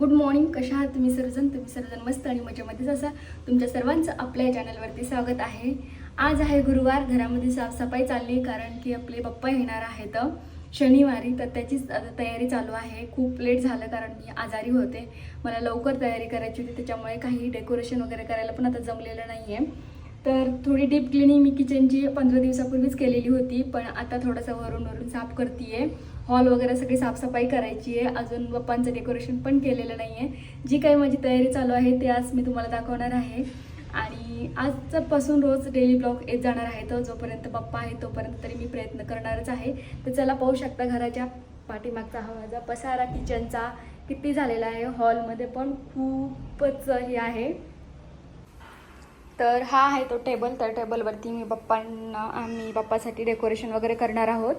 Good morning कशा आहात तुम्ही सर्वजण? तुम्ही सर्वजण मस्त आणि मजेमध्येच असा तुमच्या सर्वांचं आपल्या चॅनलवरती स्वागत आहे. आज आहे गुरुवार घरामध्ये साफसफाई चालली कारण की आपले पप्पा येणार आहेत शनिवारी तर त्याचीच तयारी चालू आहे. खूप लेट झालं कारण मी आजारी होते. मला लवकर तयारी करायची होती त्याच्यामुळे काही डेकोरेशन वगैरे करायला पण आता जमलेलं नाही आहे तर थोडी डीप क्लिनिंग मी किचनची पंधरा दिवसापूर्वीच केलेली होती पण आता थोडंसं वरून वरून साफ करते हॉल वगैरे सगळी साफसफाई करायची आहे. अजून पप्पांचं डेकोरेशन पण केलेलं नाही आहे जी काही माझी तयारी चालू आहे ते आज मी तुम्हाला दाखवणार आहे. आणि आजपासून रोज डेली ब्लॉग येत जाणार आहे तर जोपर्यंत पप्पा आहे तोपर्यंत तरी मी प्रयत्न करणारच आहे. तर चला पाहू शकता घराच्या पाठीमागचा हा माझा पसारा किचनचा किती झालेला आहे. हॉलमध्ये पण खूपच हे आहे. तर हा आहे तो टेबल. तर टेबलवरती मी पप्पांना आम्ही पप्पासाठी डेकोरेशन वगैरे करणार आहोत.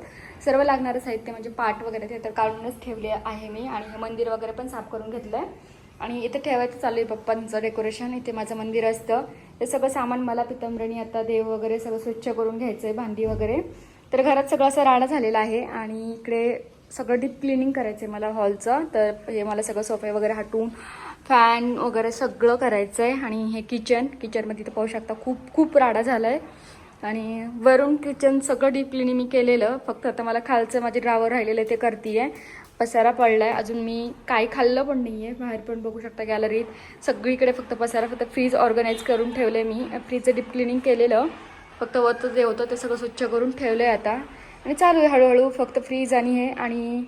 सर्व लागणारं साहित्य म्हणजे पाट वगैरे ते तर काढूनच ठेवले आहे मी आणि हे मंदिर वगैरे पण साफ करून घेतलं आहे आणि इथे ठेवायचं चालू आहे पप्पांचं डेकोरेशन. इथे माझं मंदिर असतं. हे सगळं सामान मला पितंबरणी आता देव वगैरे सगळं स्वच्छ करून घ्यायचं आहे भांडी वगैरे. तर घरात सगळं असं राडा झालेला आहे आणि इकडे सगळं डीप क्लिनिंग करायचं आहे मला हॉलचं. तर हे मला सगळं सोफे वगैरे हटवून फॅन वगैरे सगळं करायचं आहे आणि हे किचन किचनमध्ये इथं पाहू शकता खूप खूप राडा झाला आहे आणि वरून किचन सगळं डीप क्लिनिंग मी केलेलं. फक्त आता मला खालचं माझे ड्रावर राहिलेलं आहे ते करते आहे पसारा पडला आहे अजून मी काय खाल्लं पण नाही आहे बाहेर पण बघू शकता गॅलरीत सगळीकडे फक्त पसारा फक्त फ्रीज ऑर्गनाईज करून ठेवलं आहे मी फ्रीजचं डीप क्लिनिंग केलेलं. फक्त वरचं जे होतं ते सगळं स्वच्छ करून ठेवलं आहे आता. आणि चालू आहे हळूहळू फक्त फ्रीज आणि हे आणि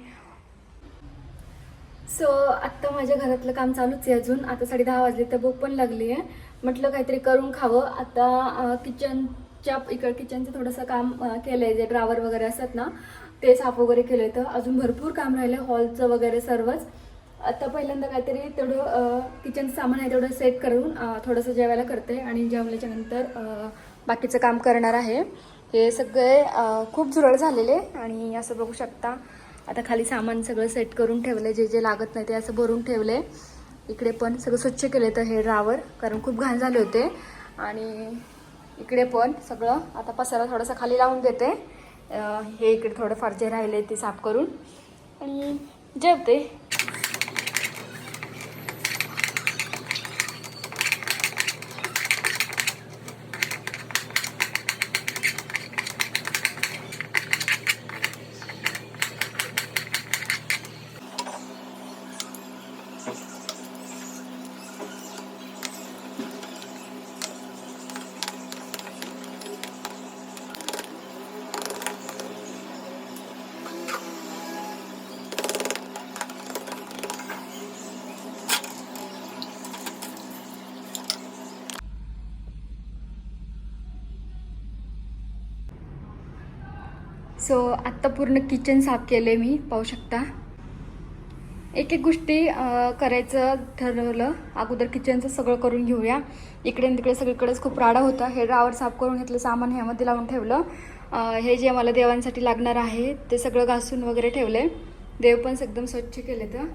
सो आत्ता माझ्या घरातलं काम चालूच आहे अजून. आता साडे दहा वाजले तर भूक पण लागली आहे. म्हटलं काहीतरी करून खावं. आता किचनच्या इकडं किचनचं थोडंसं काम केलं आहे जे ड्रावर वगैरे असतात ना ते साफ वगैरे केलं आहे तर अजून भरपूर काम राहिलं हॉलचं वगैरे सर्वच. आता पहिल्यांदा काहीतरी तेवढं किचनचं सामान आहे तेवढं सेट करून थोडंसं जेवायला करते. आणि जेवल्याच्या नंतर बाकीचं काम करणार आहे. हे सगळे खूप झुरळ झालेले आणि असं बघू शकता आता खाली सामान सगळं सेट करून ठेवलं जे जे लागत नाही ते असं भरून ठेवले इकडे पण सगळं स्वच्छ केलं तर हे ड्रावर कारण खूप घाण झाले होते. आणि इकडे पण सगळं आता पसारा थोडासा खाली लावून देते. हे इकडे थोडंफार जे राहिले ते साफ करून. आणि जेवते. सो आत्ता पूर्ण किचन साफ केले मी पाहू शकता. एक एक गोष्टी करायचं ठरवलं. अगोदर किचनचं सगळं करून घेऊया. इकडे तिकडे सगळीकडेच खूप राडा होता. हे रावर साफ करून घेतलं सामान ह्यामध्ये लावून ठेवलं. हे जे मला देवांसाठी लागणार आहे ते सगळं घासून वगैरे ठेवलं देव पण एकदम स्वच्छ केले तर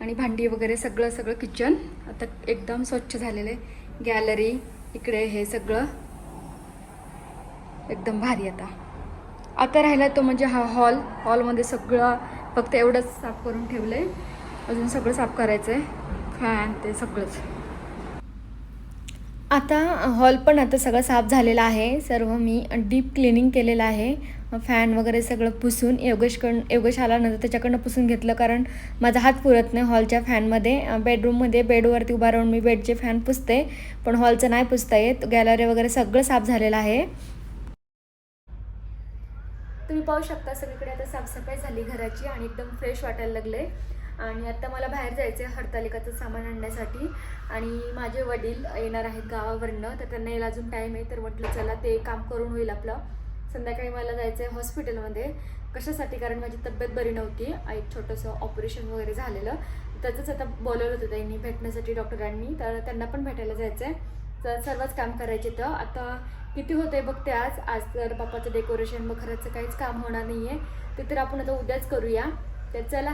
आणि भांडी वगैरे सगळं सगळं किचन आता एकदम स्वच्छ झालेलं आहे. गॅलरी इकडे हे सगळं. एकदम भारी आता. आता राहिला तो म्हणजे हा हॉल. हॉलमध्ये सगळं फक्त एवढंच साफ करून ठेवलं आहे अजून सगळं साफ करायचं आहे फॅन ते सगळंच. आता हॉल पण आता सगळं साफ झालेला आहे. सर्व मी डीप क्लिनिंग केलेलं आहे. फॅन वगैरे सगळं पुसून योगेशकडून योगेश आल्यानंतर त्याच्याकडनं पुसून घेतलं कारण माझा हात पुरत नाही हॉलच्या फॅनमध्ये. बेडरूममध्ये बेडवरती उभा राहून मी बेडचे फॅन पुसते पण हॉलचं नाही पुसता येत. गॅलरी वगैरे सगळं साफ झालेलं आहे. तुम्ही पाहू शकता सगळीकडे आता साफसफाई झाली घराची आणि एकदम फ्रेश वाटायला लागले आणि आता मला बाहेर जायचं आहे हरतालिकाचं सामान आणण्यासाठी. आणि माझे वडील येणार आहेत गावावरनं तर त्यांना यायला अजून टाईम आहे. तर म्हटलं चला ते काम करून होईल आपलं. संध्याकाळी मला जायचं आहे हॉस्पिटलमध्ये. कशासाठी? कारण माझी तब्येत बरी नव्हती. एक छोटंसं ऑपरेशन वगैरे झालेलं. त्याचंच आता बोलवलं होतं त्यांनी भेटण्यासाठी डॉक्टरांनी. तर त्यांना पण भेटायला जायचं आहे तर सर्वच काम करायचे तर आता किती होते बघते आज आज तर बाप्पाचं डेकोरेशन मग खरंच काहीच काम होणार नाही आहे ते तर आपण आता उद्याच करूया. तर चला.